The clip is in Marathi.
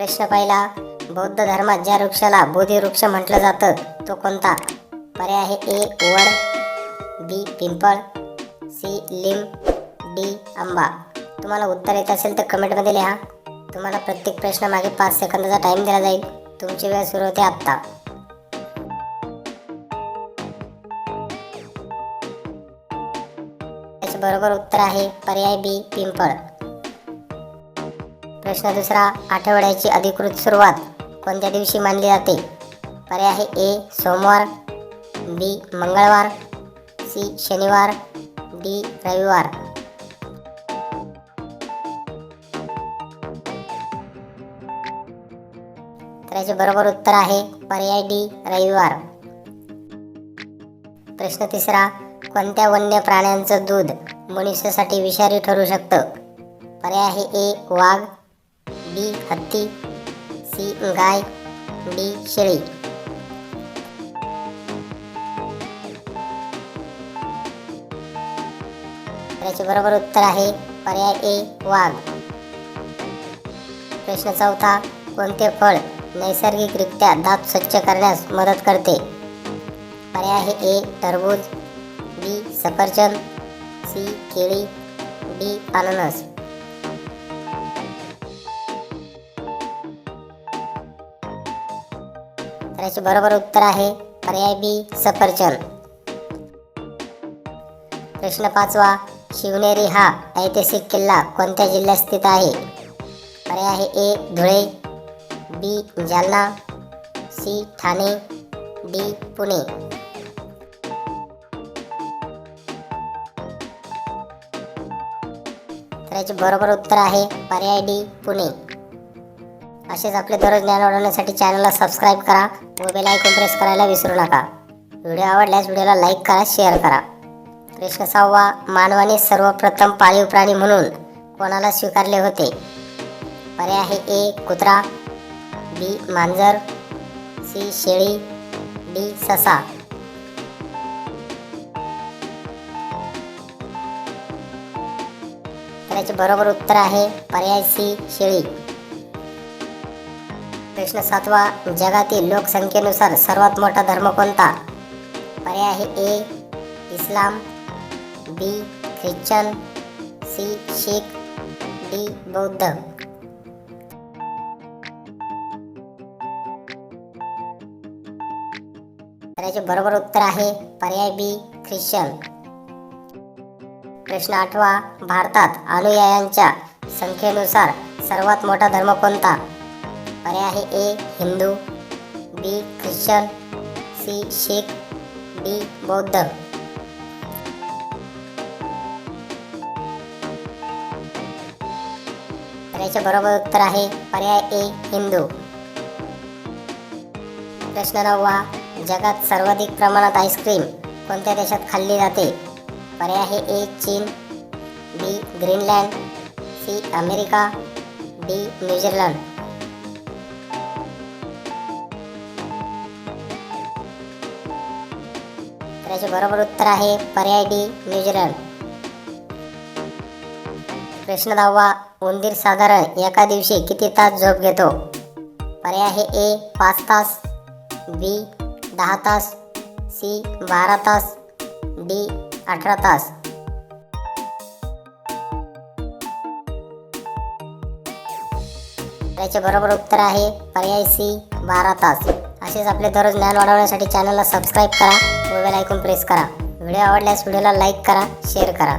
प्रश्न पहिला. बौद्ध धर्मात ज्या वृक्षाला बोधी वृक्ष म्हटलं जातं तो कोणता? पर्याय आहे ए वड बी पिंपळ सी लिंब डी आंबा. तुम्हाला उत्तर येत असेल तर कमेंटमध्ये लिहा. तुम्हाला प्रत्येक प्रश्नामागे पाच सेकंदाचा टाईम दिला जाईल. तुमची वेळ सुरू होते आत्ता. बरोबर उत्तर आहे पर्याय बी पिंपळ. प्रश्न दुसरा आठवड्याची अधिकृत सुरुवात कोणत्या दिवशी मानली जाते? पर्याय आहे ए सोमवार बी मंगळवार सी शनिवार डी रविवार. तर याचे बरोबर उत्तर आहे पर्याय डी रविवार. प्रश्न तिसरा कोणत्या वन्य प्राण्यांचं दूध मनुष्यासाठी विषारी ठरू शकतं? पर्याय आहे ए वाघ बी हत्ती सी गाय डी शेळी. याचे बरोबर उत्तर आहे पर्याय ए वाघ. प्रश्न चौथा कोणते फळ नैसर्गिकरित्या दात स्वच्छ करण्यास मदत करते? पर्याय आहे ए टरबूज बी सफरचंद सी केळी डी अननस. तर याचे बरोबर उत्तर आहे पर्याय बी सफरचंद. प्रश्न पाचवा शिवनेरी हा ऐतिहासिक किल्ला कोणत्या जिल्ह्यात स्थित आहे? पर्याय आहे A Dhule B Jalna C Thane D Pune. तर याचे बरोबर उत्तर आहे पर्याय डी पुणे. असेच आपले दररोज ज्ञान वाढवण्यासाठी चॅनलला सबस्क्राईब करा व बेल आयकॉन प्रेस करायला विसरू नका. व्हिडिओ आवडल्यास व्हिडिओला लाईक करा शेअर करा. प्रश्न सहावा मानवाने सर्वप्रथम पाळीव प्राणी म्हणून कोणाला स्वीकारले होते? पर्याय आहे ए कुत्रा बी मांजर सी शेळी डी ससा. त्याचे बरोबर उत्तर आहे पर्याय सी शेळी. प्रश्न सातवा जगातील लोकसंख्येनुसार सर्वात मोठा धर्म कोणता? पर्याय आहे A Islam B Christian C Sikh D बौद्ध. त्याचे बरोबर उत्तर आहे पर्याय बी ख्रिश्चन. प्रश्न आठवा भारतात अनुयायांच्या संख्येनुसार सर्वात मोठा धर्म कोणता? पर्याय आहे A Hindu B Christian C Sikh D बौद्ध. तर बरोबर उत्तर आहे पर्याय ए हिंदू. प्रश्न नववा जगात सर्वाधिक प्रमाणात आईस्क्रीम कोणत्या देशात खाल्ली जाते? पर्याय आहे ए चीन B Greenland C America D New Zealand. याचे बरोबर उत्तर आहे पर्याय डी न्यूझीलंड. प्रश्न दहावा उंदीर साधारण एका दिवशी किती तास झोप घेतो? पर्याय आहे ए पाच तास बी दहा तास सी बारा तास डी अठरा तास. याचे बरोबर उत्तर आहे पर्याय सी बारा तास. असेच आपले दररोज ज्ञान वाढवण्यासाठी चॅनलला सबस्क्राईब करा. बेल आयकॉन प्रेस करा. व्हिडिओ आवडल्यास व्हिडिओला लाईक करा शेअर करा.